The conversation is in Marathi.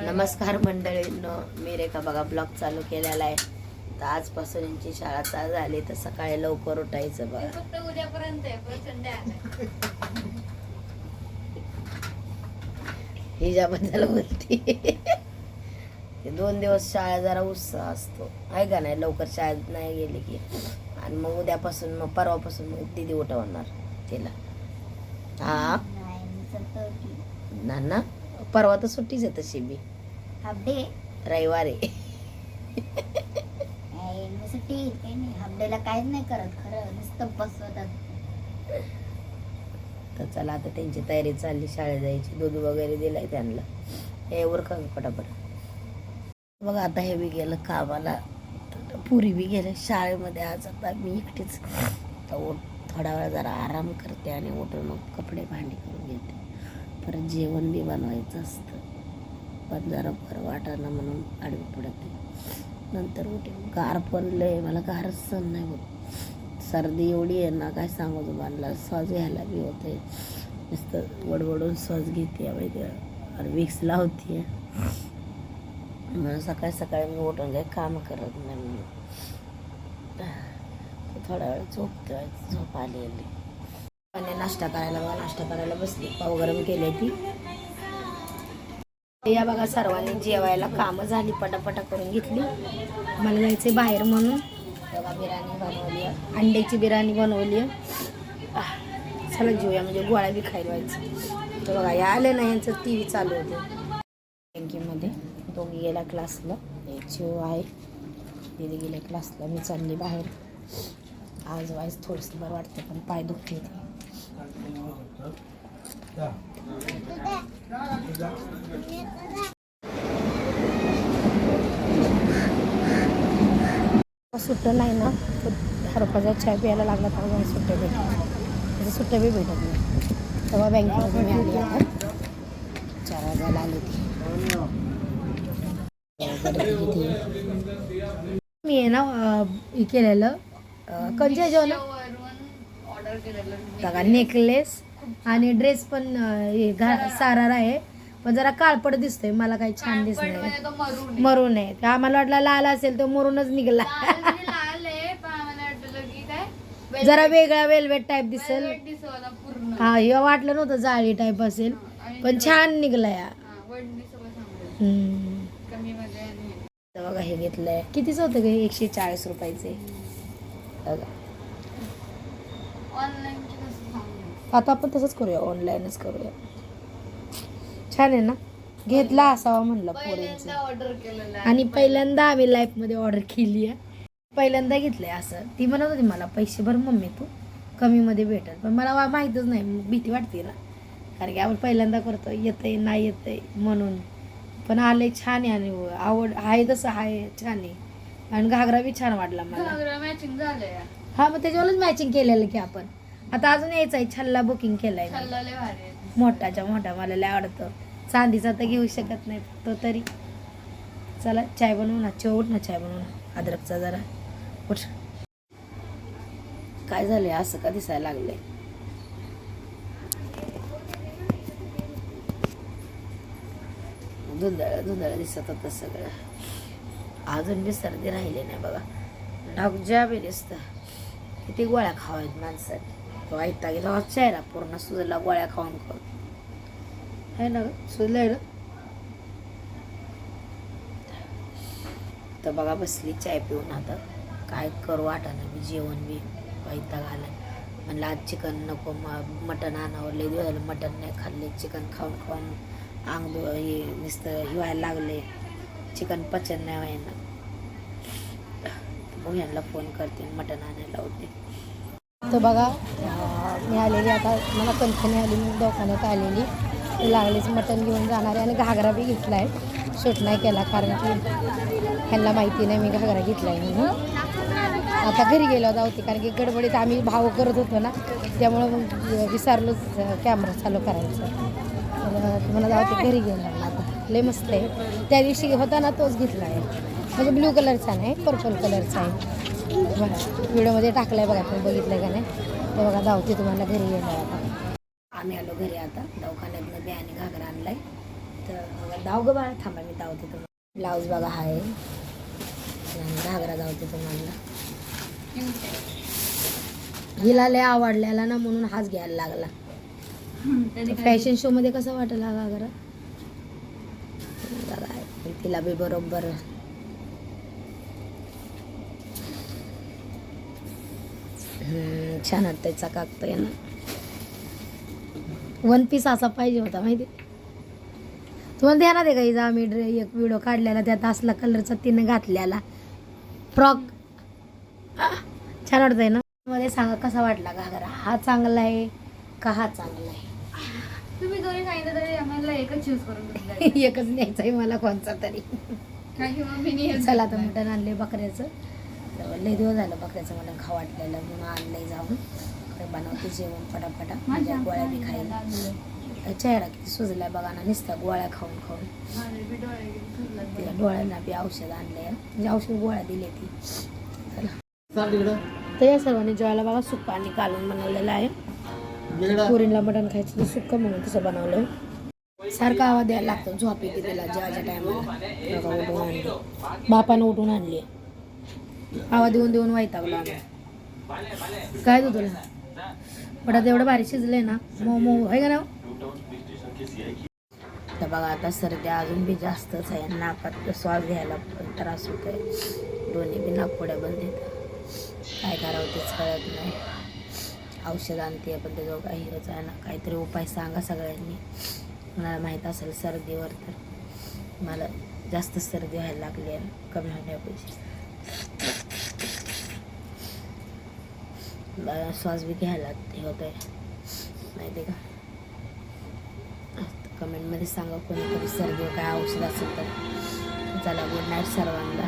नमस्कार मंडळींनो मी रेखा बघा ब्लॉग चालू केलेला आहे. तर आजपासून यांची शाळा चालू झाली तर सकाळी लवकर उठायचं बघा. हिच्याबद्दल बोलते. दोन दिवस शाळा जरा उत्साह असतो. आहे का नाही? लवकर शाळेत नाही गेली की. आणि मग उद्यापासून मग परवापासून मग दिदी उठवणार तिला. हा? ना ना परवा तर सुट्टीच आहे तशी बी. हाफ डे रविवारी सुट्टी काही नाही. हाफ डेला काहीच नाही करत खरं. नुसतं बसवतात. तर चला आता त्यांची तयारी चालली शाळेत जायची. दूध वगैरे दिलाय त्यांना. हे उरका पटापट. बघा आता हे बी गेलं कामाला. तर पुरी बी गेले शाळेमध्ये. आज आता मी एकटीच. थोडा वेळ जरा आराम करते आणि उठून मग कपडे भांडी करून घेते. परत जेवण बी बनवायचं असतं. पण जरा बरं वाटाणं म्हणून आडवी पडते नंतर उठे गार पण लय मला गारच सण नाही होत. सर्दी एवढी आहे ना काय सांगू तुम्हाला? श्वास घ्यायला बी होते नुसतं वडवडून श्वास घेते आणि विक्स लावते म्हणून सकाळी सकाळी मी उठून काही काम करत नाही म्हणून. थोडा वेळ झोपते झोप आलेली. आणि नाश्ता करायला बघा नाश्ता करायला बसली. पाव गरम केले ती. या बघा सर्वांनी जेवायला कामं झाली पटापटा करून घेतली. मला जायचे बाहेर म्हणून. बघा बिर्याणी बनवली अंड्याची बिर्याणी बनवली आहे चला जेवूया म्हणजे गोळ्या बी खायला व्हायचं. तर बघा या आले ना यांचं टी व्ही चालू होते. बँकेमध्ये. दोघी गेला क्लासला एक चिव आहे. दिदी गेल्या क्लासला मी चालली बाहेर. आज वाईज थोडंसं बरं वाटतं पण पाय दुखते सुट्टं नाही ना हरपाचा दहा चाय प्यायला लागला तेव्हा मला सुट्टे भेटत त्याचं म्हणजे सुट्टे बी भेटत नाही. तेव्हा बँकेमधून मी आली आता चार वाजायला आली ती मी आहे ना हे केलेलं कंजा जेवण बघा नेकलेस आणि ड्रेस पण हे घा सारार आहे. पण जरा काळपट दिसतोय मला काही छान दिसत म्हणजे तो मरून आहे. आम्हाला वाटलं लाल असेल तो मरूनच निघाला. म्हणजे जरा वेगळा वेलवेट टाईप दिसेल. हा हे वाटलं नव्हतं जाळी टाईप असेल पण छान निघला या. हा, बघा हे घेतलंय. कितीच होतं ग? एकशे चाळीस रुपयाचे? बघा. आता आपण तसंच करूया ऑनलाईनच करूया. छान आहे ना? घेतला असावा म्हणलं पोरींचं. आणि पहिल्यांदा आम्ही लाईफमध्ये ऑर्डर केली आहे. पहिल्यांदा घेतलंय असं. ती म्हणत होती मला पैसे भर मम्मी तू. कमीमध्ये भेटल. पण मला माहीतच नाही. भीती वाटते ना. कारण की आपण पहिल्यांदा करतो येतंय नाही येतंय म्हणून. पण आले छान आहे आणि आवड आहे तसं आहे. छान आहे. आणि घागरा बी छान वाटला मला. मॅचिंग झालंय. हा मग त्याच्यावरच मॅचिंग केलेलं की आपण. आता अजून यायचं आहे छल्ला बुकिंग केलाय. मोठाच्या मोठा मला लय आवडतो. चांदीचा तर घेऊ शकत नाही तो तरी. चला चाय बनवू ना. उठ ना चाय बनवू ना. अद्रकचा जरा. उठ. काय झालंय? असं का दिसायला लागलंय? धुंदळ धुंदळ दिसत होतं सगळं. अजून बी सर्दी राहिली नाही बघा. ढगज्या बी दिसतं. किती गोळ्या खावायत माणसाने वाईट गेला चेहरा पूर्ण सुजला गोळ्या खाऊन खाऊन आहे ना ग सुजलंय ना तर बघा बसली चाय पिऊन आता काय करू वाटाणं मी जेवण बी वैता घाला म्हणलं आज चिकन नको मग मटण आणावं लय दिवस मटण नाही खाल्ले चिकन खाऊन खाऊन अंग हे नुसतं हिवायला लागले चिकन पचन नाही व्हायना भाऊ यांना फोन करते मटण आणायला होते तर बघा मी आलेली आता मला कणकणी आली मी दवाखान्यात आलेली. लागलीच मटण घेऊन जाणार आहे आणि घागरा बी घेतला आहे शूट नाही केला कारण की ह्यांना माहिती नाही मी घागरा घेतला आहे म्हणून. आता घरी गेलो होते कारण की गडबडीत आम्ही भाव करत होतो ना त्यामुळं मग विसरलोच कॅमेरा चालू करायचं. तर मला जाऊ ते घरी गेलो ना आता. लय मस्त आहे. त्या दिवशी होता ना तोच घेतला आहे म्हणजे ब्ल्यू कलरचा नाही पर्पल कलरचा आहे. बघा व्हिडिओमध्ये टाकलाय बघा तुम्ही बघितलं का नाही? तर बघा धावते तुम्हाला घरी गेलो आता. आम्ही आलो घरी आता दवाखान्यातनं बी आणि घागरा आणलाय. तर दाव ग बाळा थांबा मी धावते तुम्हाला. ब्लाऊज बघा आहे घागरा धावते तुम्हाला. हिला लय आवडलेला ना म्हणून हाच घ्यायला लागला. फॅशन शो मध्ये कसं वाटेल हा घागरा? तिला बी बरोबर छान वाटतंय चकाकतंय. ना वन पीस असा पाहिजे होता माहिती? तुम्हाला ध्यानात आहे का हिचा आम्ही ड्रे एक व्हिडिओ काढलेला त्यात असला कलरचा तिने घातलेला. फ्रॉक छान वाटतंय ना? मध्ये सांगा कसा वाटला घागरा? हा चांगला आहे का हा चांगला आहे? तुम्ही दोन्ही सांगितलं तरी आम्हाला एकच चूज करून एकच न्यायचा आहे मला कोणचा तरी. कारण की मम्मीने हे चला आता मटण आणले बकऱ्याचं. लय दिवस झालं बकऱ्याचं मटण खाऊ वाटलेलं म्हणून आणलंय जाऊन. काय बनवते जेवण पटापटा. माझ्या गोळ्या बी खायला चेहरा किती सुजलाय बघा ना नुसत्या गोळ्या खाऊन खाऊन. तिला डोळ्यांना बी औषध आणलंय. म्हणजे औषध गोळ्या दिले ती. चला. तर या सर्वांनी जेवायला बघा सुक्क आणि कालून बनवलेलं आहे. पुरीला मटण खायचं तर सुक्क म्हणून तसं बनवलं सारखा आवाज द्यायला लागतो झोप येते तिला जेवायच्या टायमाला बापानं उठून आणली. आवाज देऊन देऊन वैतागला काय तू तुला? पटात एवढं भारी शिजलंय ना मऊ आहे का ना तर बघा आता सर्दी अजून बी जास्तच आहे. नाकात श्वास घ्यायला पण त्रास होतोय. दोन्ही बी नाकपुड्या बंद आहेत. काय करावं तेच कळत नाही. औषध आणते पण त्याच्यावर काही होत आहे ना काहीतरी उपाय सांगा सगळ्यांनी. मला माहीत असेल सर्दीवर तर. मला जास्त सर्दी व्हायला लागली आहे कमी होण्यापैकी मला श्वास बी घ्यायला हे होत आहे माहिती आहे का? कमेंटमध्ये सांगा कोणीतरी सर्व काय औषध असेल तर. चला गुड नाईट सर्वांना.